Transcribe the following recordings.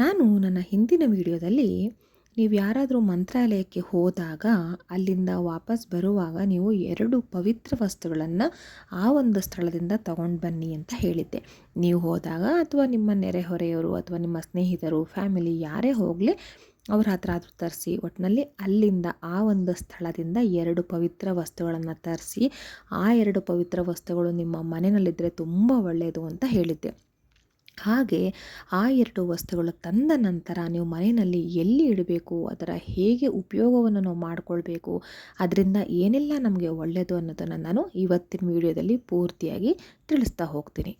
ನಾನು ನನ್ನ ಹಿಂದಿನ ವಿಡಿಯೋದಲ್ಲಿ ನೀವು ಯಾರಾದರೂ ಮಂತ್ರಾಲಯಕ್ಕೆ ಹೋದಾಗ ಅಲ್ಲಿಂದ ವಾಪಸ್ ಬರುವಾಗ ನೀವು ಎರಡು ಪವಿತ್ರ ವಸ್ತುಗಳನ್ನು ಆ ಒಂದು ಸ್ಥಳದಿಂದ ತಗೊಂಡು ಬನ್ನಿ ಅಂತ ಹೇಳಿದ್ದೆ. ನೀವು ಹೋದಾಗ ಅಥವಾ ನಿಮ್ಮ ನೆರೆಹೊರೆಯವರು ಅಥವಾ ನಿಮ್ಮ ಸ್ನೇಹಿತರು, ಫ್ಯಾಮಿಲಿ ಯಾರೇ ಹೋಗಲಿ, ಅವ್ರ ಹತ್ರ ಆದರೂ ತರಿಸಿ ಒಟ್ಟಿನಲ್ಲಿ ಅಲ್ಲಿಂದ ಆ ಒಂದು ಸ್ಥಳದಿಂದ ಎರಡು ಪವಿತ್ರ ವಸ್ತುಗಳನ್ನು ತರಿಸಿ, ಆ ಎರಡು ಪವಿತ್ರ ವಸ್ತುಗಳು ನಿಮ್ಮ ಮನೆಯಲ್ಲಿದ್ದರೆ ತುಂಬ ಒಳ್ಳೆಯದು ಅಂತ ಹೇಳಿದ್ದೆ. ಹಾಗೆ ಆ ಎರಡು ವಸ್ತುಗಳು ತಂದ ನಂತರ ನೀವು ಮನೆಯಲ್ಲಿ ಎಲ್ಲಿ ಇಡಬೇಕು, ಅದರ ಹೇಗೆ ಉಪಯೋಗವನ್ನು ನಾವು ಮಾಡಿಕೊಳ್ಬೇಕು, ಅದರಿಂದ ಏನೆಲ್ಲ ನಮಗೆ ಒಳ್ಳೆಯದು ಅನ್ನೋದನ್ನು ನಾನು ಇವತ್ತಿನ ವಿಡಿಯೋದಲ್ಲಿ ಪೂರ್ತಿಯಾಗಿ ತಿಳಿಸ್ತಾ ಹೋಗ್ತೀನಿ.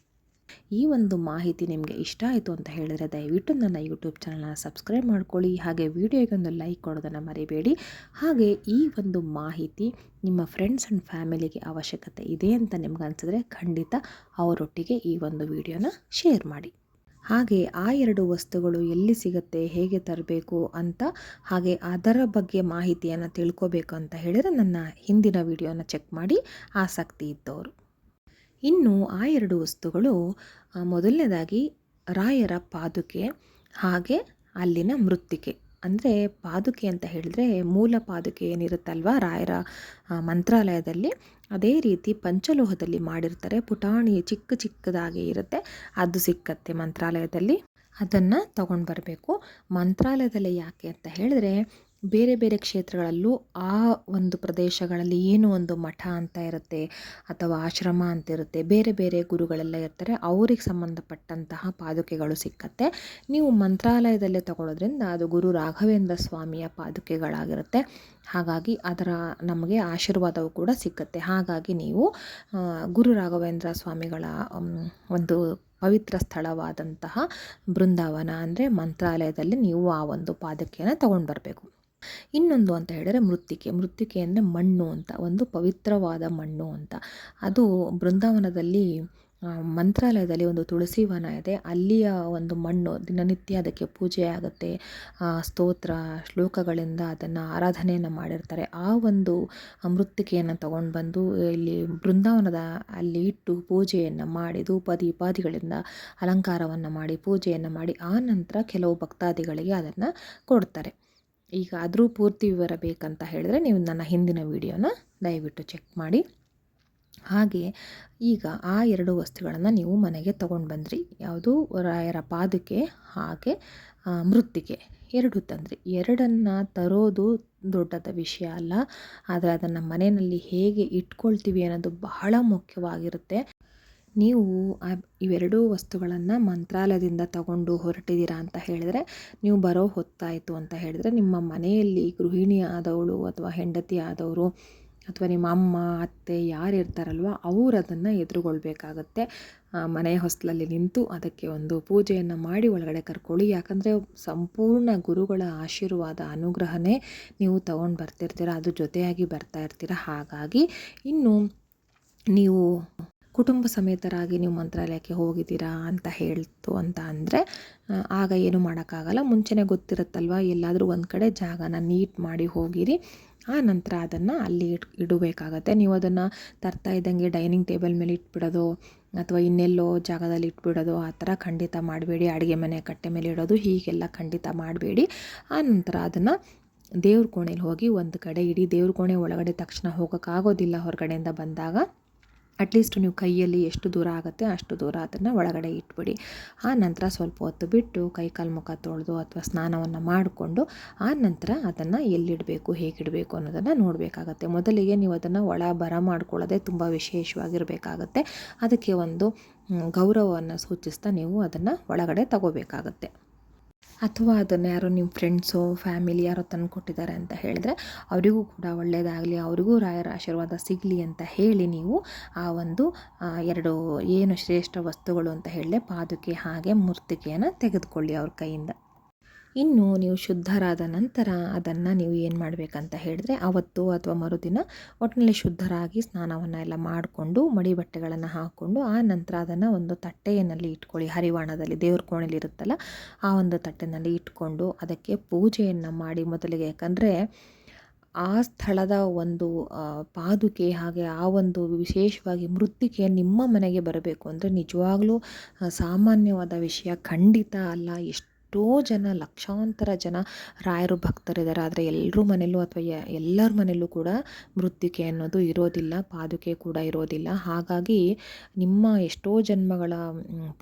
ಈ ಒಂದು ಮಾಹಿತಿ ನಿಮಗೆ ಇಷ್ಟ ಆಯಿತು ಅಂತ ಹೇಳಿದರೆ ದಯವಿಟ್ಟು ನನ್ನ ಯೂಟ್ಯೂಬ್ ಚಾನಲ್ನ ಸಬ್ಸ್ಕ್ರೈಬ್ ಮಾಡ್ಕೊಳ್ಳಿ. ಹಾಗೆ ವಿಡಿಯೋಗೆ ಒಂದು ಲೈಕ್ ಕೊಡೋದನ್ನು ಮರಿಬೇಡಿ. ಹಾಗೆ ಈ ಒಂದು ಮಾಹಿತಿ ನಿಮ್ಮ ಫ್ರೆಂಡ್ಸ್ ಆ್ಯಂಡ್ ಫ್ಯಾಮಿಲಿಗೆ ಅವಶ್ಯಕತೆ ಇದೆ ಅಂತ ನಿಮ್ಗೆ ಅನಿಸಿದ್ರೆ ಖಂಡಿತ ಅವರೊಟ್ಟಿಗೆ ಈ ಒಂದು ವಿಡಿಯೋನ ಶೇರ್ ಮಾಡಿ. ಹಾಗೆ ಆ ಎರಡು ವಸ್ತುಗಳು ಎಲ್ಲಿ ಸಿಗುತ್ತೆ, ಹೇಗೆ ತರಬೇಕು ಅಂತ, ಹಾಗೆ ಅದರ ಬಗ್ಗೆ ಮಾಹಿತಿಯನ್ನು ತಿಳ್ಕೋಬೇಕು ಅಂತ ಹೇಳಿದರೆ ನನ್ನ ಹಿಂದಿನ ವಿಡಿಯೋನ ಚೆಕ್ ಮಾಡಿ ಆಸಕ್ತಿ ಇದ್ದವರು. ಇನ್ನು ಆ ಎರಡು ವಸ್ತುಗಳು ಮೊದಲನೇದಾಗಿ ರಾಯರ ಪಾದುಕೆ, ಹಾಗೆ ಅಲ್ಲಿನ ಮೃತ್ತಿಕೆ. ಅಂದರೆ ಪಾದುಕೆ ಅಂತ ಹೇಳಿದ್ರೆ ಮೂಲ ಪಾದುಕೆ ಏನಿರುತ್ತಲ್ವ? ರಾಯರ ಮಂತ್ರಾಲಯದಲ್ಲಿ ಅದೇ ರೀತಿ ಪಂಚಲೋಹದಲ್ಲಿ ಮಾಡಿರ್ತಾರೆ. ಪುಟಾಣಿ ಚಿಕ್ಕ ಚಿಕ್ಕದಾಗಿ ಇರುತ್ತೆ. ಅದು ಸಿಕ್ಕತ್ತೆ ಮಂತ್ರಾಲಯದಲ್ಲಿ. ಅದನ್ನು ತಗೊಂಡು ಬರಬೇಕು ಮಂತ್ರಾಲಯದಲ್ಲಿ ಯಾಕೆ ಅಂತ ಹೇಳಿದ್ರೆ ಬೇರೆ ಬೇರೆ ಕ್ಷೇತ್ರಗಳಲ್ಲೂ ಆ ಒಂದು ಪ್ರದೇಶಗಳಲ್ಲಿ ಏನು ಒಂದು ಮಠ ಅಂತ ಇರುತ್ತೆ ಅಥವಾ ಆಶ್ರಮ ಅಂತ ಇರುತ್ತೆ, ಬೇರೆ ಬೇರೆ ಗುರುಗಳೆಲ್ಲ ಇರ್ತಾರೆ, ಅವ್ರಿಗೆ ಸಂಬಂಧಪಟ್ಟಂತಹ ಪಾದುಕೆಗಳು ಸಿಕ್ಕತ್ತೆ. ನೀವು ಮಂತ್ರಾಲಯದಲ್ಲೇ ತಗೊಳ್ಳೋದ್ರಿಂದ ಅದು ಗುರು ರಾಘವೇಂದ್ರ ಸ್ವಾಮಿಯ ಪಾದುಕೆಗಳಾಗಿರುತ್ತೆ. ಹಾಗಾಗಿ ಅದರ ನಮಗೆ ಆಶೀರ್ವಾದವು ಕೂಡ ಸಿಕ್ಕತ್ತೆ. ಹಾಗಾಗಿ ನೀವು ಗುರು ರಾಘವೇಂದ್ರ ಸ್ವಾಮಿಗಳ ಒಂದು ಪವಿತ್ರ ಸ್ಥಳವಾದಂತಹ ಬೃಂದಾವನ ಅಂದರೆ ಮಂತ್ರಾಲಯದಲ್ಲಿ ನೀವು ಆ ಒಂದು ಪಾದಕೆಯನ್ನು ತಗೊಂಡು ಬರಬೇಕು ಇನ್ನೊಂದು ಅಂತ ಹೇಳಿದರೆ ಮೃತ್ತಿಕೆ. ಮೃತ್ತಿಕೆ ಅಂದರೆ ಮಣ್ಣು ಅಂತ, ಒಂದು ಪವಿತ್ರವಾದ ಮಣ್ಣು ಅಂತ. ಅದು ಬೃಂದಾವನದಲ್ಲಿ ಮಂತ್ರಾಲಯದಲ್ಲಿ ಒಂದು ತುಳಸಿ ವನ ಇದೆ. ಅಲ್ಲಿಯ ಒಂದು ಮಣ್ಣು ದಿನನಿತ್ಯ ಅದಕ್ಕೆ ಪೂಜೆ ಆಗುತ್ತೆ. ಸ್ತೋತ್ರ, ಶ್ಲೋಕಗಳಿಂದ ಅದನ್ನು ಆರಾಧನೆಯನ್ನು ಮಾಡಿರ್ತಾರೆ. ಆ ಒಂದು ಮೃತ್ತಿಕೆಯನ್ನು ತಗೊಂಡು ಬಂದು ಇಲ್ಲಿ ಬೃಂದಾವನದ ಅಲ್ಲಿ ಇಟ್ಟು ಪೂಜೆಯನ್ನು ಮಾಡಿ ಧೂಪ ದೀಪಾದಿಗಳಿಂದ ಅಲಂಕಾರವನ್ನು ಮಾಡಿ, ಪೂಜೆಯನ್ನು ಮಾಡಿ, ಆ ನಂತರ ಕೆಲವು ಭಕ್ತಾದಿಗಳಿಗೆ ಅದನ್ನು ಕೊಡ್ತಾರೆ. ಈಗ ಆದರೂ ಪೂರ್ತಿ ವಿವರ ಬೇಕಂತ ಹೇಳಿದ್ರೆ ನೀವು ನನ್ನ ಹಿಂದಿನ ವಿಡಿಯೋನ ದಯವಿಟ್ಟು ಚೆಕ್ ಮಾಡಿ. ಹಾಗೆ ಈಗ ಆ ಎರಡು ವಸ್ತುಗಳನ್ನು ನೀವು ಮನೆಗೆ ತೊಗೊಂಡು ಬಂದ್ರಿ. ಯಾವುದು? ರಾಯರ ಪಾದಕ್ಕೆ ಹಾಗೆ ಮೃತ್ತಿಗೆ. ಎರಡು ತಂದ್ರಿ. ಎರಡನ್ನು ತರೋದು ದೊಡ್ಡದ ವಿಷಯ ಅಲ್ಲ. ಆದರೆ ಅದನ್ನು ಮನೆಯಲ್ಲಿ ಹೇಗೆ ಇಟ್ಕೊಳ್ತೀವಿ ಅನ್ನೋದು ಬಹಳ ಮುಖ್ಯವಾಗಿರುತ್ತೆ. ನೀವು ಇವೆರಡೂ ವಸ್ತುಗಳನ್ನು ಮಂತ್ರಾಲಯದಿಂದ ತಗೊಂಡು ಹೊರಟಿದ್ದೀರಾ ಅಂತ ಹೇಳಿದರೆ, ನೀವು ಬರೋ ಹೊತ್ತಾಯಿತು ಅಂತ ಹೇಳಿದರೆ, ನಿಮ್ಮ ಮನೆಯಲ್ಲಿ ಗೃಹಿಣಿ ಆದವಳು ಅಥವಾ ಹೆಂಡತಿ ಆದವರು ಅಥವಾ ನಿಮ್ಮ ಅಮ್ಮ, ಅತ್ತೆ ಯಾರು ಇರ್ತಾರಲ್ವ, ಅವರು ಅದನ್ನು ಎದುರುಗೊಳ್ಬೇಕಾಗತ್ತೆ. ಮನೆಯ ಹೊಸ್ಲಲ್ಲಿ ನಿಂತು ಅದಕ್ಕೆ ಒಂದು ಪೂಜೆಯನ್ನು ಮಾಡಿ ಒಳಗಡೆ ಕರ್ಕೊಳ್ಳಿ. ಯಾಕಂದರೆ ಸಂಪೂರ್ಣ ಗುರುಗಳ ಆಶೀರ್ವಾದ, ಅನುಗ್ರಹನೇ ನೀವು ತಗೊಂಡು ಬರ್ತಿರ್ತೀರ, ಅದು ಜೊತೆಯಾಗಿ ಬರ್ತಾ ಇರ್ತೀರ. ಹಾಗಾಗಿ ಇನ್ನು ನೀವು ಕುಟುಂಬ ಸಮೇತರಾಗಿ ನೀವು ಮಂತ್ರಾಲಯಕ್ಕೆ ಹೋಗಿದ್ದೀರಾ ಅಂತ ಹೇಳ್ತು ಅಂತ ಅಂದರೆ ಆಗ ಏನು ಮಾಡೋಕ್ಕಾಗಲ್ಲ. ಮುಂಚೆನೇ ಗೊತ್ತಿರುತ್ತಲ್ವ, ಎಲ್ಲಾದರೂ ಒಂದು ಕಡೆ ಜಾಗನ ನೀಟ್ ಮಾಡಿ ಹೋಗಿರಿ. ಆ ನಂತರ ಅದನ್ನು ಅಲ್ಲಿ ಇಟ್ ಇಡಬೇಕಾಗತ್ತೆ. ನೀವು ಅದನ್ನು ತರ್ತಾ ಇದ್ದಂಗೆ ಡೈನಿಂಗ್ ಟೇಬಲ್ ಮೇಲೆ ಇಟ್ಬಿಡೋದು, ಅಥವಾ ಇನ್ನೆಲ್ಲೋ ಜಾಗದಲ್ಲಿ ಇಟ್ಬಿಡೋದು, ಆ ಥರ ಖಂಡಿತ ಮಾಡಬೇಡಿ. ಅಡುಗೆ ಮನೆ ಕಟ್ಟೆ ಮೇಲೆ ಇಡೋದು, ಹೀಗೆಲ್ಲ ಖಂಡಿತ ಮಾಡಬೇಡಿ. ಆ ನಂತರ ಅದನ್ನು ದೇವ್ರ ಕೋಣೆಲಿ ಹೋಗಿ ಒಂದು ಕಡೆ ಇಡೀ. ದೇವ್ರ ಕೋಣೆ ಒಳಗಡೆ ತಕ್ಷಣ ಹೋಗೋಕ್ಕಾಗೋದಿಲ್ಲ ಹೊರಗಡೆಯಿಂದ ಬಂದಾಗ. ಅಟ್ಲೀಸ್ಟ್ ನೀವು ಕೈಯಲ್ಲಿ ಎಷ್ಟು ದೂರ ಆಗುತ್ತೆ ಅಷ್ಟು ದೂರ ಅದನ್ನು ಒಳಗಡೆ ಇಟ್ಬಿಡಿ. ಆ ನಂತರ ಸ್ವಲ್ಪ ಹೊತ್ತು ಬಿಟ್ಟು ಕೈ ಕಾಲು ಮುಖ ತೊಳೆದು ಅಥವಾ ಸ್ನಾನವನ್ನು ಮಾಡಿಕೊಂಡು ಆ ನಂತರ ಅದನ್ನು ಎಲ್ಲಿಡಬೇಕು, ಹೇಗಿಡಬೇಕು ಅನ್ನೋದನ್ನು ನೋಡಬೇಕಾಗತ್ತೆ. ಮೊದಲಿಗೆ ನೀವು ಅದನ್ನು ಒಳ ಬರ ಮಾಡ್ಕೊಳ್ಳೋದೇ ತುಂಬ ವಿಶೇಷವಾಗಿರಬೇಕಾಗತ್ತೆ. ಅದಕ್ಕೆ ಒಂದು ಗೌರವವನ್ನು ಸೂಚಿಸ್ತಾ ನೀವು ಅದನ್ನು ಒಳಗಡೆ ತಗೋಬೇಕಾಗತ್ತೆ. ಅಥವಾ ಅದನ್ನು ಯಾರೋ ನಿಮ್ಮ ಫ್ರೆಂಡ್ಸು ಫ್ಯಾಮಿಲಿ ಯಾರೋ ತಂದು ಕೊಟ್ಟಿದ್ದಾರೆ ಅಂತ ಹೇಳಿದ್ರೆ ಅವರಿಗೂ ಕೂಡ ಒಳ್ಳೆಯದಾಗಲಿ ಅವರಿಗೂ ರಾಯರ ಆಶೀರ್ವಾದ ಸಿಗಲಿ ಅಂತ ಹೇಳಿ ನೀವು ಆ ಒಂದು ಎರಡು ಏನು ಶ್ರೇಷ್ಠ ವಸ್ತುಗಳು ಅಂತ ಹೇಳಿದೆ ಪಾದುಕೆ ಹಾಗೆ ಮೂರ್ತಿಕೆಯನ್ನು ತೆಗೆದುಕೊಳ್ಳಿ ಅವ್ರ ಕೈಯಿಂದ. ಇನ್ನು ನೀವು ಶುದ್ಧರಾದ ನಂತರ ಅದನ್ನು ನೀವು ಏನು ಮಾಡಬೇಕಂತ ಹೇಳಿದ್ರೆ ಅವತ್ತು ಅಥವಾ ಮರುದಿನ ಒಟ್ಟಿನಲ್ಲಿ ಶುದ್ಧರಾಗಿ ಸ್ನಾನವನ್ನು ಎಲ್ಲ ಮಾಡಿಕೊಂಡು ಮಡಿ ಬಟ್ಟೆಗಳನ್ನು ಹಾಕ್ಕೊಂಡು ಆ ನಂತರ ಅದನ್ನು ಒಂದು ತಟ್ಟೆಯಲ್ಲಿ ಇಟ್ಕೊಳ್ಳಿ. ಹರಿವಾಣದಲ್ಲಿ, ದೇವ್ರ ಕೋಣೆಯಲ್ಲಿ ಇರುತ್ತಲ್ಲ, ಆ ಒಂದು ತಟ್ಟೆನಲ್ಲಿ ಇಟ್ಕೊಂಡು ಅದಕ್ಕೆ ಪೂಜೆಯನ್ನು ಮಾಡಿ ಮೊದಲಿಗೆ. ಯಾಕಂದರೆ ಆ ಸ್ಥಳದ ಒಂದು ಪಾದುಕೆ ಹಾಗೆ ಆ ಒಂದು ವಿಶೇಷವಾಗಿ ಮೃತ್ತಿಕೆ ನಿಮ್ಮ ಮನೆಗೆ ಬರಬೇಕು ಅಂದರೆ ನಿಜವಾಗ್ಲೂ ಸಾಮಾನ್ಯವಾದ ವಿಷಯ ಖಂಡಿತ ಅಲ್ಲ. ಎಷ್ಟು ಎಷ್ಟೋ ಜನ, ಲಕ್ಷಾಂತರ ಜನ ರಾಯರು ಭಕ್ತರಿದ್ದಾರೆ ಆದರೆ ಎಲ್ಲರೂ ಮನೆಯಲ್ಲೂ ಅಥವಾ ಎಲ್ಲರ ಮನೆಯಲ್ಲೂ ಕೂಡ ಮೃತ್ತಿಕೆ ಅನ್ನೋದು ಇರೋದಿಲ್ಲ, ಪಾದುಕೆ ಕೂಡ ಇರೋದಿಲ್ಲ. ಹಾಗಾಗಿ ನಿಮ್ಮ ಎಷ್ಟೋ ಜನ್ಮಗಳ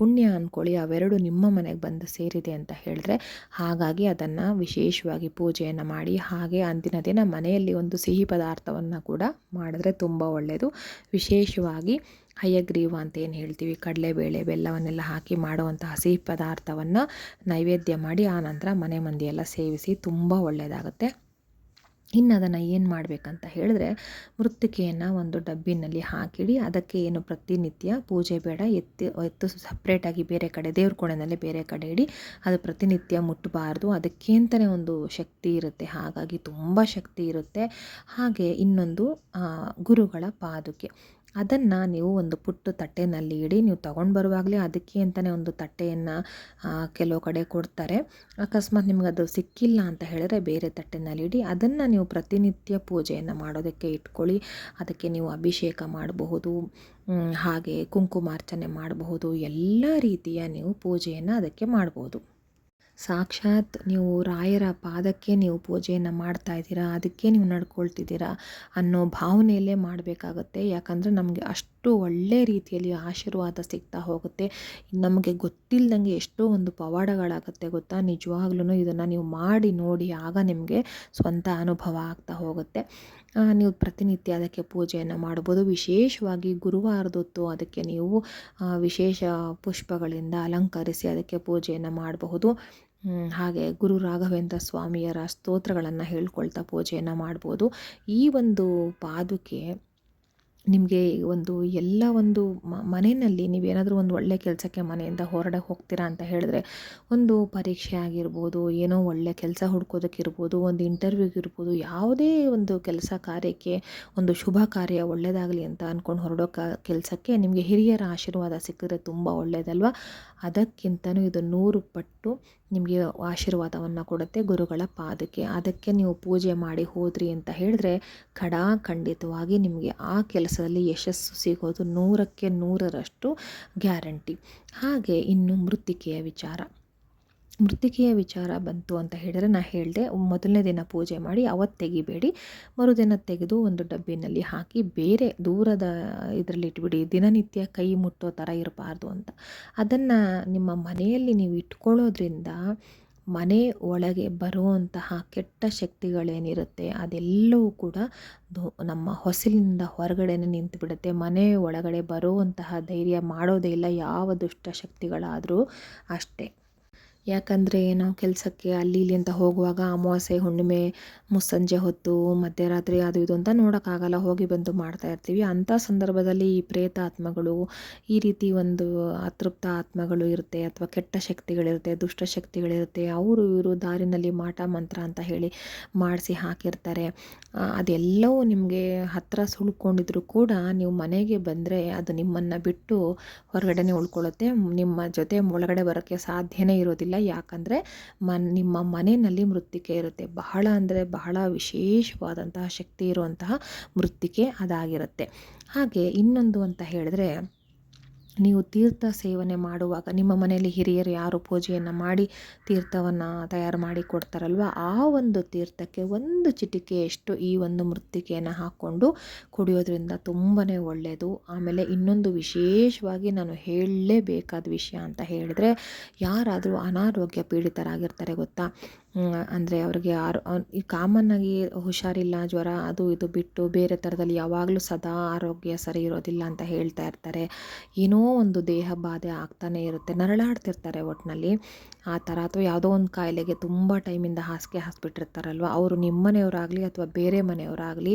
ಪುಣ್ಯ ಅಂದ್ಕೊಳ್ಳಿ ಅವೆರಡು ನಿಮ್ಮ ಮನೆಗೆ ಬಂದು ಸೇರಿದೆ ಅಂತ ಹೇಳಿದ್ರೆ ಹಾಗಾಗಿ ಅದನ್ನು ವಿಶೇಷವಾಗಿ ಪೂಜೆಯನ್ನು ಮಾಡಿ, ಹಾಗೆ ಅಂದಿನ ದಿನ ಮನೆಯಲ್ಲಿ ಒಂದು ಸಿಹಿ ಪದಾರ್ಥವನ್ನು ಕೂಡ ಮಾಡಿದ್ರೆ ತುಂಬ ಒಳ್ಳೆಯದು ವಿಶೇಷವಾಗಿ ಹಯಗ್ರೀವ ಅಂತ ಏನು ಹೇಳ್ತೀವಿ? ಕಡಲೆಬೇಳೆ ಬೆಲ್ಲವನ್ನೆಲ್ಲ ಹಾಕಿ ಮಾಡುವಂಥ ಹಸಿ ಪದಾರ್ಥವನ್ನು ನೈವೇದ್ಯ ಮಾಡಿ ಆ ನಂತರ ಮನೆ ಮಂದಿಯೆಲ್ಲ ಸೇವಿಸಿ ತುಂಬ ಒಳ್ಳೆಯದಾಗುತ್ತೆ ಇನ್ನು ಅದನ್ನು ಏನು ಮಾಡಬೇಕಂತ ಹೇಳಿದ್ರೆ ಮೃತ್ತಿಕೆಯನ್ನು ಒಂದು ಡಬ್ಬಿನಲ್ಲಿ ಹಾಕಿಡಿ, ಅದಕ್ಕೆ ಏನು ಪ್ರತಿನಿತ್ಯ ಪೂಜೆ ಬೇಡ, ಎತ್ತಿ, ಎತ್ತು ಸಪ್ರೇಟಾಗಿ ಬೇರೆ ಕಡೆ, ದೇವ್ರ ಕೋಣೆನಲ್ಲಿ ಬೇರೆ ಕಡೆ ಇಡಿ, ಅದು ಪ್ರತಿನಿತ್ಯ ಮುಟ್ಟಬಾರ್ದು. ಅದಕ್ಕೆ ಅಂತಲೇ ಒಂದು ಶಕ್ತಿ ಇರುತ್ತೆ, ಹಾಗಾಗಿ ತುಂಬ ಶಕ್ತಿ ಇರುತ್ತೆ. ಹಾಗೆ ಇನ್ನೊಂದು ಗುರುಗಳ ಪಾದುಕೆ. ಅದನ್ನು ನೀವು ಒಂದು ಪುಟ್ಟು ತಟ್ಟೆನಲ್ಲಿ ಇಡಿ, ನೀವು ತೊಗೊಂಡು ಬರುವಾಗಲೇ ಅದಕ್ಕೆ ಅಂತಲೇ ಒಂದು ತಟ್ಟೆಯನ್ನು ಕೆಲವು ಕಡೆ ಕೊಡ್ತಾರೆ. ಅಕಸ್ಮಾತ್ ನಿಮ್ಗೆ ಅದು ಸಿಕ್ಕಿಲ್ಲ ಅಂತ ಹೇಳಿದ್ರೆ ಬೇರೆ ತಟ್ಟೆನಲ್ಲಿ ಇಡಿ. ಅದನ್ನು ನೀವು ಪ್ರತಿನಿತ್ಯ ಪೂಜೆಯನ್ನು ಮಾಡೋದಕ್ಕೆ ಇಟ್ಕೊಳ್ಳಿ. ಅದಕ್ಕೆ ನೀವು ಅಭಿಷೇಕ ಮಾಡಬಹುದು ಹಾಗೆ ಕುಂಕುಮಾರ್ಚನೆ ಮಾಡಬಹುದು. ಎಲ್ಲ ರೀತಿಯ ನೀವು ಪೂಜೆಯನ್ನು ಅದಕ್ಕೆ ಮಾಡ್ಬೋದು. ಸಾಕ್ಷಾತ್ ನೀವು ರಾಯರ ಪಾದಕ್ಕೆ ನೀವು ಪೂಜೆಯನ್ನು ಮಾಡ್ತಾ ಇದ್ದೀರಾ, ಅದಕ್ಕೆ ನೀವು ನಡ್ಕೊಳ್ತಿದ್ದೀರಾ ಅನ್ನೋ ಭಾವನೆಯಲ್ಲೇ ಮಾಡಬೇಕಾಗತ್ತೆ. ಯಾಕಂದರೆ ನಮಗೆ ಅಷ್ಟು ಒಳ್ಳೆ ರೀತಿಯಲ್ಲಿ ಆಶೀರ್ವಾದ ಸಿಗ್ತಾ ಹೋಗುತ್ತೆ. ನಮಗೆ ಗೊತ್ತಿಲ್ಲದಂಗೆ ಎಷ್ಟೋ ಒಂದು ಪವಾಡಗಳಾಗುತ್ತೆ ಗೊತ್ತಾ? ನಿಜವಾಗ್ಲೂ ಇದನ್ನು ನೀವು ಮಾಡಿ ನೋಡಿ ಆಗ ನಿಮಗೆ ಸ್ವಂತ ಅನುಭವ ಆಗ್ತಾ ಹೋಗುತ್ತೆ. ನೀವು ಪ್ರತಿನಿತ್ಯ ಅದಕ್ಕೆ ಪೂಜೆಯನ್ನು ಮಾಡ್ಬೋದು. ವಿಶೇಷವಾಗಿ ಗುರುವಾರದೊತ್ತು ಅದಕ್ಕೆ ನೀವು ವಿಶೇಷ ಪುಷ್ಪಗಳಿಂದ ಅಲಂಕರಿಸಿ ಅದಕ್ಕೆ ಪೂಜೆಯನ್ನು ಮಾಡಬಹುದು. ಹಾಗೆ ಗುರು ರಾಘವೇಂದ್ರ ಸ್ವಾಮಿಯರ ಸ್ತೋತ್ರಗಳನ್ನು ಹೇಳ್ಕೊಳ್ತಾ ಪೂಜೆಯನ್ನು ಮಾಡ್ಬೋದು. ಈ ಒಂದು ಪಾದುಕೆ ನಿಮಗೆ ಒಂದು ಎಲ್ಲ ಒಂದು ಮನೆಯಲ್ಲಿ ನೀವೇನಾದರೂ ಒಂದು ಒಳ್ಳೆಯ ಕೆಲಸಕ್ಕೆ ಮನೆಯಿಂದ ಹೊರಡೆ ಹೋಗ್ತೀರಾ ಅಂತ ಹೇಳಿದ್ರೆ ಒಂದು ಪರೀಕ್ಷೆ ಆಗಿರ್ಬೋದು, ಏನೋ ಒಳ್ಳೆಯ ಕೆಲಸ ಹುಡ್ಕೋದಕ್ಕಿರ್ಬೋದು, ಒಂದು ಇಂಟರ್ವ್ಯೂಗಿರ್ಬೋದು ಯಾವುದೇ ಒಂದು ಕೆಲಸ ಕಾರ್ಯಕ್ಕೆ ಒಂದು ಶುಭ ಕಾರ್ಯ ಒಳ್ಳೆಯದಾಗಲಿ ಅಂತ ಅಂದ್ಕೊಂಡು ಹೊರಡೋ ಕೆಲಸಕ್ಕೆ ನಿಮಗೆ ಹಿರಿಯರ ಆಶೀರ್ವಾದ ಸಿಕ್ಕಿದ್ರೆ ತುಂಬ ಒಳ್ಳೆಯದಲ್ವ ಅದಕ್ಕಿಂತಲೂ ಇದು ನೂರು ಪಟ್ಟು ನಿಮಗೆ ಆಶೀರ್ವಾದವನ್ನು ಕೊಡುತ್ತೆ ಗುರುಗಳ ಪಾದಕ್ಕೆ. ಅದಕ್ಕೆ ನೀವು ಪೂಜೆ ಮಾಡಿ ಹೋದ್ರಿ ಅಂತ ಹೇಳಿದ್ರೆ ಖಡಾಖಂಡಿತವಾಗಿ ನಿಮಗೆ ಆ ಕೆಲಸದಲ್ಲಿ ಯಶಸ್ಸು ಸಿಗೋದು ನೂರಕ್ಕೆ ನೂರರಷ್ಟು ಗ್ಯಾರಂಟಿ. ಹಾಗೆ ಇನ್ನು ಮೃತ್ತಿಕೆಯ ವಿಚಾರ. ಮೃತ್ತಿಕೆಯ ವಿಚಾರ ಬಂತು ಅಂತ ಹೇಳಿದ್ರೆ ನಾನು ಹೇಳಿದೆ, ಮೊದಲನೇ ದಿನ ಪೂಜೆ ಮಾಡಿ ಅವತ್ತು ತೆಗಿಬೇಡಿ. ಮರುದಿನ ತೆಗೆದು ಒಂದು ಡಬ್ಬಿನಲ್ಲಿ ಹಾಕಿ ಬೇರೆ ದೂರದ ಇದರಲ್ಲಿ ಇಟ್ಬಿಡಿ, ದಿನನಿತ್ಯ ಕೈ ಮುಟ್ಟೋ ಥರ ಇರಬಾರ್ದು ಅಂತ. ಅದನ್ನು ನಿಮ್ಮ ಮನೆಯಲ್ಲಿ ನೀವು ಇಟ್ಕೊಳ್ಳೋದ್ರಿಂದ ಮನೆ ಒಳಗೆ ಬರುವಂತಹ ಕೆಟ್ಟ ಶಕ್ತಿಗಳೇನಿರುತ್ತೆ ಅದೆಲ್ಲವೂ ಕೂಡ ನಮ್ಮ ಹೊಸಲಿನಿಂದ ಹೊರಗಡೆನೆ ನಿಂತು ಬಿಡುತ್ತೆ ಮನೆ ಒಳಗಡೆ ಬರುವಂತಹ ಧೈರ್ಯ ಮಾಡೋದೇ ಇಲ್ಲ, ಯಾವ ದುಷ್ಟ ಶಕ್ತಿಗಳಾದರೂ ಅಷ್ಟೇ. ಯಾಕಂದರೆ ನಾವು ಕೆಲಸಕ್ಕೆ ಅಲ್ಲಿ ಇಲ್ಲಿ ಅಂತ ಹೋಗುವಾಗ ಅಮಾವಾಸ್ಯೆ, ಹುಣ್ಣಿಮೆ, ಮುಸ್ಸಂಜೆ ಹೊತ್ತು, ಮಧ್ಯರಾತ್ರಿ ಅದು ಇದು ಅಂತ ನೋಡೋಕ್ಕಾಗಲ್ಲ, ಹೋಗಿ ಬಂದು ಮಾಡ್ತಾ ಇರ್ತೀವಿ. ಅಂಥ ಸಂದರ್ಭದಲ್ಲಿ ಈ ಪ್ರೇತ ಆತ್ಮಗಳು, ಈ ರೀತಿ ಒಂದು ಅತೃಪ್ತ ಆತ್ಮಗಳು ಇರುತ್ತೆ, ಅಥವಾ ಕೆಟ್ಟ ಶಕ್ತಿಗಳಿರುತ್ತೆ, ದುಷ್ಟ ಶಕ್ತಿಗಳಿರುತ್ತೆ, ಅವರು ಇವರು ದಾರಿನಲ್ಲಿ ಮಾಟ ಮಂತ್ರ ಅಂತ ಹೇಳಿ ಮಾಡಿಸಿ ಹಾಕಿರ್ತಾರೆ. ಅದೆಲ್ಲವೂ ನಿಮಗೆ ಹತ್ತಿರ ಸುಳ್ಕೊಂಡಿದ್ರು ಕೂಡ ನೀವು ಮನೆಗೆ ಬಂದರೆ ಅದು ನಿಮ್ಮನ್ನು ಬಿಟ್ಟು ಹೊರಗಡೆನೆ ಉಳ್ಕೊಳ್ಳುತ್ತೆ. ನಿಮ್ಮ ಜೊತೆ ಒಳಗಡೆ ಬರೋಕ್ಕೆ ಸಾಧ್ಯನೇ ಇರೋದಿಲ್ಲ. ಯಾಕಂದರೆ ಮನ್, ನಿಮ್ಮ ಮನೆಯಲ್ಲಿ ಮೃತ್ತಿಕೆ ಇರುತ್ತೆ. ಬಹಳ ಅಂದರೆ ಬಹಳ ವಿಶೇಷವಾದಂತಹ ಶಕ್ತಿ ಇರುವಂತಹ ಮೃತ್ತಿಕೆ ಅದಾಗಿರುತ್ತೆ. ಹಾಗೆ ಇನ್ನೊಂದು ಅಂತ ಹೇಳಿದ್ರೆ ನೀವು ತೀರ್ಥ ಸೇವನೆ ಮಾಡುವಾಗ, ನಿಮ್ಮ ಮನೆಯಲ್ಲಿ ಹಿರಿಯರು ಯಾರು ಪೂಜೆಯನ್ನು ಮಾಡಿ, ತೀರ್ಥವನ್ನು ತಯಾರು ಮಾಡಿ ಕೊಡ್ತಾರಲ್ವ? ಆ ಒಂದು ತೀರ್ಥಕ್ಕೆ ಒಂದು ಚಿಟಿಕೆಯಷ್ಟು ಈ ಒಂದು ಮೃತ್ತಿಕೆಯನ್ನು ಹಾಕ್ಕೊಂಡು ಕುಡಿಯೋದ್ರಿಂದ ತುಂಬಾ ಒಳ್ಳೆಯದು ಆಮೇಲೆ ಇನ್ನೊಂದು ವಿಶೇಷವಾಗಿ ನಾನು ಹೇಳಲೇಬೇಕಾದ ವಿಷಯ ಅಂತ ಹೇಳಿದರೆ, ಯಾರಾದರೂ ಅನಾರೋಗ್ಯ ಪೀಡಿತರಾಗಿರ್ತಾರೆ ಗೊತ್ತಾ? ಅಂದರೆ ಅವ್ರಿಗೆ ಆರು ಈ ಕಾಮನ್ನಾಗಿ ಹುಷಾರಿಲ್ಲ, ಜ್ವರ, ಅದು ಇದು ಬಿಟ್ಟು ಬೇರೆ ಥರದಲ್ಲಿ ಯಾವಾಗಲೂ ಸದಾ ಆರೋಗ್ಯ ಸರಿ ಇರೋದಿಲ್ಲ ಅಂತ ಹೇಳ್ತಾ ಇರ್ತಾರೆ. ಏನೋ ಒಂದು ದೇಹ ಬಾಧೆ ಆಗ್ತಾನೆ ಇರುತ್ತೆ, ನರಳಾಡ್ತಿರ್ತಾರೆ ಒಟ್ಟಿನಲ್ಲಿ ಆ ಥರ ಅಥವಾ ಯಾವುದೋ ಒಂದು ಕಾಯಿಲೆಗೆ ತುಂಬ ಟೈಮಿಂದ ಹಾಸಿಗೆ ಹಾಸ್ಬಿಟ್ಟಿರ್ತಾರಲ್ವ? ಅವರು ನಿಮ್ಮ ಮನೆಯವರಾಗಲಿ ಅಥವಾ ಬೇರೆ ಮನೆಯವರಾಗಲಿ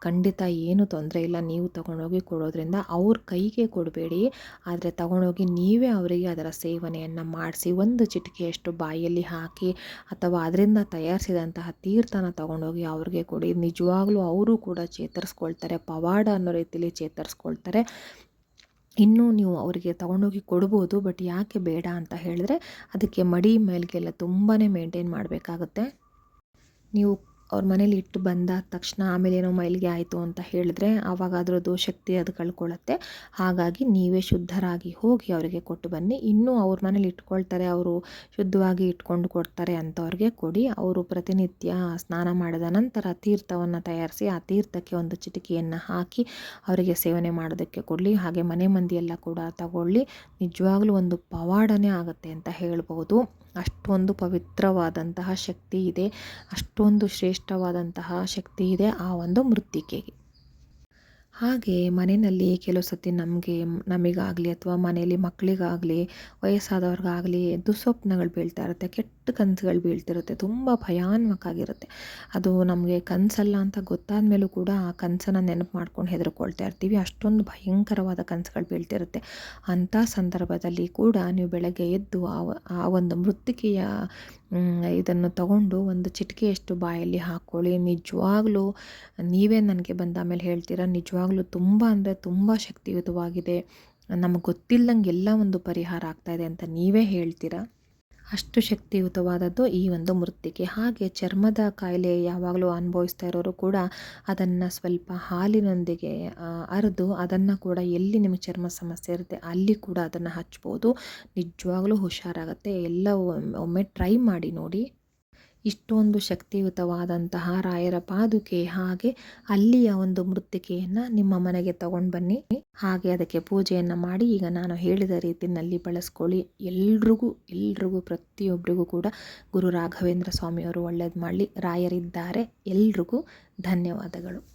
ಖಂಡಿತ ಏನು ತೊಂದರೆ ಇಲ್ಲ. ನೀವು ತಗೊಂಡೋಗಿ ಕೊಡೋದ್ರಿಂದ ಅವ್ರ ಕೈಗೆ ಕೊಡಬೇಡಿ. ಆದರೆ ತಗೊಂಡೋಗಿ ನೀವೇ ಅವರಿಗೆ ಅದರ ಸೇವನೆಯನ್ನು ಮಾಡಿಸಿ ಒಂದು ಚಿಟಿಕೆಯಷ್ಟು ಬಾಯಲ್ಲಿ ಹಾಕಿ ಅಥವಾ ಅದರಿಂದ ತಯಾರಿಸಿದಂತಹ ತೀರ್ಥನ ತಗೊಂಡೋಗಿ ಅವ್ರಿಗೆ ಕೊಡಿ. ನಿಜವಾಗ್ಲೂ ಅವರು ಕೂಡ ಚೇತರಿಸ್ಕೊಳ್ತಾರೆ. ಪವಾಡ ಅನ್ನೋ ರೀತಿಯಲ್ಲಿ ಚೇತರಿಸ್ಕೊಳ್ತಾರೆ. ಇನ್ನೂ ನೀವು ಅವರಿಗೆ ತಗೊಂಡೋಗಿ ಕೊಡ್ಬೋದು, ಬಟ್ ಯಾಕೆ ಬೇಡ ಅಂತ ಹೇಳಿದ್ರೆ, ಅದಕ್ಕೆ ಮಡಿ ಮೇಲ್ಗೆಲ್ಲ ತುಂಬಾ ಮೇಂಟೈನ್ ಮಾಡಬೇಕಾಗುತ್ತೆ. ನೀವು ಅವ್ರ ಮನೇಲಿ ಇಟ್ಟು ಬಂದಾದ ತಕ್ಷಣ ಆಮೇಲೆ ಏನೋ ಮೈಲಿಗೆ ಆಯಿತು ಅಂತ ಹೇಳಿದ್ರೆ ಆವಾಗ ಅದರದ್ದು ಶಕ್ತಿ ಅದು ಕಳ್ಕೊಳ್ಳುತ್ತೆ. ಹಾಗಾಗಿ ನೀವೇ ಶುದ್ಧರಾಗಿ ಹೋಗಿ ಅವರಿಗೆ ಕೊಟ್ಟು ಬನ್ನಿ. ಇನ್ನೂ ಅವ್ರ ಮನೇಲಿ ಇಟ್ಕೊಳ್ತಾರೆ, ಅವರು ಶುದ್ಧವಾಗಿ ಇಟ್ಕೊಂಡು ಕೊಡ್ತಾರೆ ಅಂಥವ್ರಿಗೆ ಕೊಡಿ. ಅವರು ಪ್ರತಿನಿತ್ಯ ಸ್ನಾನ ಮಾಡಿದ ನಂತರ ತೀರ್ಥವನ್ನು ತಯಾರಿಸಿ ಆ ತೀರ್ಥಕ್ಕೆ ಒಂದು ಚಿಟಿಕೆಯನ್ನು ಹಾಕಿ ಅವರಿಗೆ ಸೇವನೆ ಮಾಡೋದಕ್ಕೆ ಕೊಡಲಿ. ಹಾಗೆ ಮನೆ ಮಂದಿಯೆಲ್ಲ ಕೂಡ ತಗೊಳ್ಳಿ. ನಿಜವಾಗ್ಲೂ ಒಂದು ಪವಾಡನೇ ಆಗುತ್ತೆ ಅಂತ ಹೇಳ್ಬೋದು. ಅಷ್ಟೊಂದು ಪವಿತ್ರವಾದಂತಹ ಶಕ್ತಿ ಇದೆ. ಅಷ್ಟೊಂದು ಶ್ರೇಷ್ಠವಾದಂತಹ ಶಕ್ತಿ ಇದೆ ಆ ಒಂದು ಮೃತ್ತಿಕೆಗೆ. ಹಾಗೆ ಮನೆಯಲ್ಲಿ ಕೆಲವು ಸತಿ ನಮಗೆ, ನಮಗಾಗಲಿ ಅಥವಾ ಮನೆಯಲ್ಲಿ ಮಕ್ಕಳಿಗಾಗಲಿ, ವಯಸ್ಸಾದವ್ರಿಗಾಗಲಿ ದುಸ್ವಪ್ನಗಳು ಬೀಳ್ತಾ ಇರುತ್ತೆ. ಕೆಟ್ಟ ಕನಸುಗಳು ಬೀಳ್ತಿರುತ್ತೆ, ತುಂಬ ಭಯಾನಕ ಆಗಿರುತ್ತೆ ಅದು ನಮಗೆ ಕನಸಲ್ಲ ಅಂತ ಗೊತ್ತಾದ ಮೇಲೂ ಕೂಡ ಆ ಕನಸನ್ನು ನೆನಪು ಮಾಡ್ಕೊಂಡು ಹೆದರ್ಕೊಳ್ತಾ ಇರ್ತೀವಿ. ಅಷ್ಟೊಂದು ಭಯಂಕರವಾದ ಕನಸುಗಳು ಬೀಳ್ತಿರುತ್ತೆ. ಅಂಥ ಸಂದರ್ಭದಲ್ಲಿ ಕೂಡ ನೀವು ಬೆಳಗ್ಗೆ ಎದ್ದು ಆ ಒಂದು ಮೃತ್ತಿಕೆಯ ಇದನ್ನು ತಗೊಂಡು ಒಂದು ಚಿಟಿಕೆಯಷ್ಟು ಬಾಯಲ್ಲಿ ಹಾಕ್ಕೊಳ್ಳಿ. ನಿಜವಾಗ್ಲೂ ನೀವೇ ನನಗೆ ಬಂದ ಮೇಲೆ ಹೇಳ್ತೀರಾ? ನಿಜವಾಗ್ಲೂ ತುಂಬ ಅಂದರೆ ತುಂಬ ಶಕ್ತಿಯುತವಾಗಿದೆ. ನಮಗೆ ಗೊತ್ತಿಲ್ಲದಂಗೆ ಎಲ್ಲ ಒಂದು ಪರಿಹಾರ ಆಗ್ತಾಯಿದೆ ಅಂತ ನೀವೇ ಹೇಳ್ತೀರಾ? ಅಷ್ಟು ಶಕ್ತಿಯುತವಾದದ್ದು ಈ ಒಂದು ಮೃತ್ತಿಕೆ ಹಾಗೆ ಚರ್ಮದ ಕಾಯಿಲೆ ಯಾವಾಗಲೂ ಅನುಭವಿಸ್ತಾ ಇರೋರು ಕೂಡ ಅದನ್ನು ಸ್ವಲ್ಪ ಹಾಲಿನೊಂದಿಗೆ ಅರೆದು ಅದನ್ನು ಕೂಡ ಎಲ್ಲಿ ನಿಮಗೆ ಚರ್ಮ ಸಮಸ್ಯೆ ಇರುತ್ತೆ ಅಲ್ಲಿ ಕೂಡ ಅದನ್ನು ಹಚ್ಬೋದು. ನಿಜವಾಗ್ಲೂ ಹುಷಾರಾಗುತ್ತೆ. ಎಲ್ಲ ಒಮ್ಮೆ ಟ್ರೈ ಮಾಡಿ ನೋಡಿ. ಇಷ್ಟೊಂದು ಶಕ್ತಿಯುತವಾದಂತಹ ರಾಯರ ಪಾದುಕೆ ಹಾಗೆ ಅಲ್ಲಿಯ ಒಂದು ಮೃತ್ತಿಕೆಯನ್ನು ನಿಮ್ಮ ಮನೆಗೆ ತಗೊಂಡು ಬನ್ನಿ. ಹಾಗೆ ಅದಕ್ಕೆ ಪೂಜೆಯನ್ನು ಮಾಡಿ ಈಗ ನಾನು ಹೇಳಿದ ರೀತಿಯಲ್ಲಿ ಬಳಸ್ಕೊಳ್ಳಿ. ಎಲ್ರಿಗೂ ಎಲ್ರಿಗೂ ಪ್ರತಿಯೊಬ್ಬರಿಗೂ ಕೂಡ ಗುರು ರಾಘವೇಂದ್ರ ಸ್ವಾಮಿಯವರು ಒಳ್ಳೇದು ಮಾಡಲಿ. ರಾಯರಿದ್ದಾರೆ. ಎಲ್ರಿಗೂ ಧನ್ಯವಾದಗಳು.